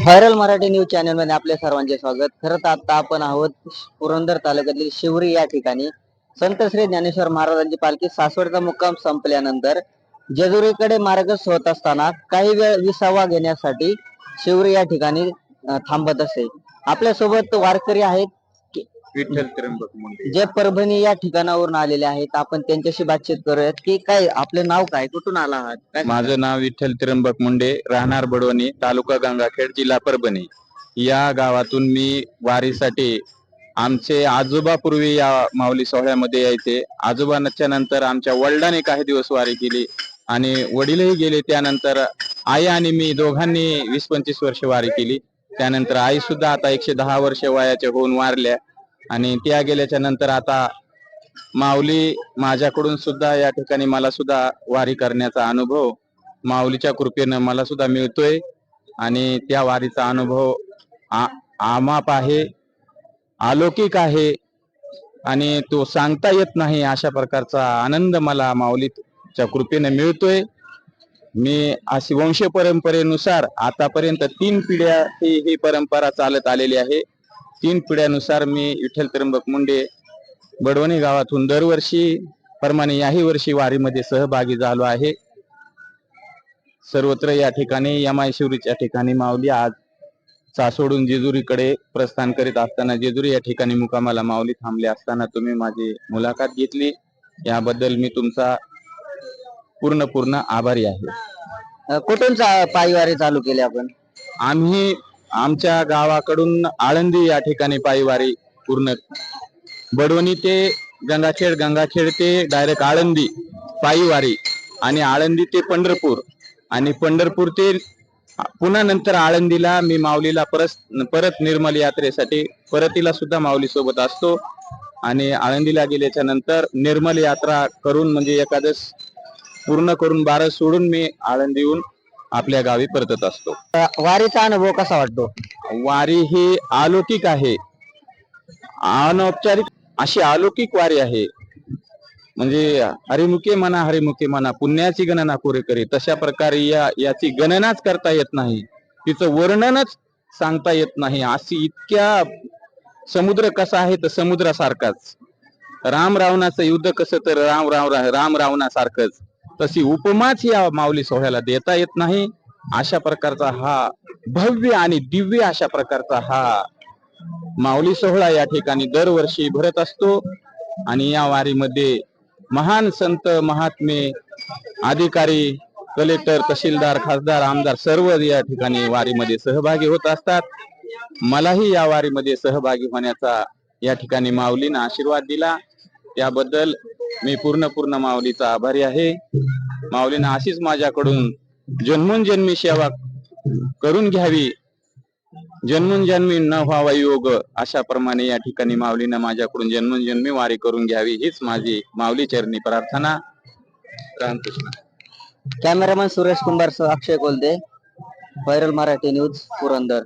Viral Marathi news चॅनलमध्ये आपले सर्वांचे स्वागत. खरं तर आता आपण आहोत पुरंदर तालुक्यातील शिवरी या ठिकाणी. संत श्री ज्ञानेश्वर महाराजांची पालखी सासवडचा मुक्काम संपल्यानंतर जेजुरीकडे मार्गस्थ होत असताना काही वेळ विसावा घेण्यासाठी शिवरी या ठिकाणी थांबत असे. आपल्यासोबत वारकरी आहेत विठ्ठल त्र्यंबक मुंडे जे परभणी या ठिकाणावरून आलेले आहेत आपण त्यांच्याशी बातचीत करूयात की काय आपलं नाव काय? कुठून आला आहात? काय माझं नाव विठ्ठल त्र्यंबक मुंडे राहणार बडवणी तालुका गंगाखेड जिल्हा परभणी. या गावातून मी वारीसाठी आमचे आजोबा पूर्वी या माऊली सोहळ्यामध्ये यायचे. आजोबांच्या नंतर आमच्या वडिलांनी काही दिवस वारी केली आणि वडीलही गेले. त्यानंतर आई आणि मी दोघांनी वीस पंचवीस वर्ष वारी केली. त्यानंतर आई सुद्धा आता एकशे दहा वर्ष वयाच्या होऊन वारल्या. आणि त्या गेल्याच्यानंतर आता माऊली माझ्याकडून सुद्धा या ठिकाणी मला सुद्धा वारी करण्याचा अनुभव माऊलीच्या कृपेनं मला सुद्धा मिळतोय. आणि त्या वारीचा अनुभव आमाप आहे अलौकिक आहे आणि तो सांगता येत नाही अशा प्रकारचा आनंद मला माऊलीच्या कृपेने मिळतोय. मी अशी वंश परंपरेनुसार आतापर्यंत तीन पिढ्या ही ही परंपरा चालत आलेली आहे. तीन पिढ्यानुसार मी विठ्ठल त्र्यंबक मुंडे बडवणी गावातून दरवर्षी प्रमाणे याही वर्षी वारीमध्ये सहभागी झालो आहे. सर्वत्र या ठिकाणी यमाय शिवरीच्या ठिकाणी माऊली आज सासोडून जेजुरीकडे प्रस्थान करीत असताना जेजुरी या ठिकाणी मुकामाला माऊली थांबले असताना तुम्ही माझी मुलाखत घेतली. याबद्दल मी तुमचा पूर्ण पूर्ण आभारी आहे. कुठून चा- पायवारी चालू केली आपण? आम्ही आमच्या गावाकडून आळंदी या ठिकाणी पायीवारी पूर्ण बडवणी ते गंगाखेड गंगाखेड ते डायरेक्ट आळंदी पायीवारी आणि आळंदी ते पंढरपूर आणि पंढरपूर ते पुन्हा नंतर आळंदीला मी माऊलीला परत परत निर्मल यात्रेसाठी परतीला सुद्धा माऊली सोबत असतो आणि आळंदीला गेल्याच्यानंतर निर्मल यात्रा करून म्हणजे एकादश पूर्ण करून बारस सोडून मी आळंदीहून आपल्या गावी परतत असतो. वारीचा अनुभव कसा वाटतो? वारी ही अलौकिक आहे. अनौपचारिक अशी अलौकिक वारी आहे. म्हणजे हरिमुखे म्हणा हरिमुखे म्हणा पुण्याची गणना कोरे करे तशा प्रकारे या याची गणनाच करता येत नाही. तिचं वर्णनच सांगता येत नाही. अशी इतक्या समुद्र कसा आहे तर समुद्रासारखाच. राम रावणाचं युद्ध कसं तर राम राव राम रावणासारखंच. तशी उपमाच या माऊली सोहळ्याला देता येत नाही. अशा प्रकारचा हा भव्य आणि दिव्य अशा प्रकारचा हा माऊली सोहळा या ठिकाणी दरवर्षी भरत असतो. आणि या वारीमध्ये महान संत महात्मे अधिकारी कलेक्टर तहसीलदार खासदार आमदार सर्व या ठिकाणी वारीमध्ये सहभागी होत असतात. मलाही या वारीमध्ये सहभागी होण्याचा या ठिकाणी माऊलीनं आशीर्वाद दिला. त्याबद्दल मी पूर्ण पूर्ण माऊलीचा आभारी आहे. माऊलीनं अशीच माझ्याकडून जन्मून जन्मी सेवा करून घ्यावी. जन्मून जन्मी न व्हावा योग अशा प्रमाणे या ठिकाणी माऊलीनं माझ्याकडून जन्मून जन्मी वारी करून घ्यावी हीच माझी माऊली चरणी प्रार्थना. रामकृष्ण. कॅमेरामन सुरेश कुंभार सह अक्षय कोलदे व्हायरल मराठी न्यूज पुरंदर.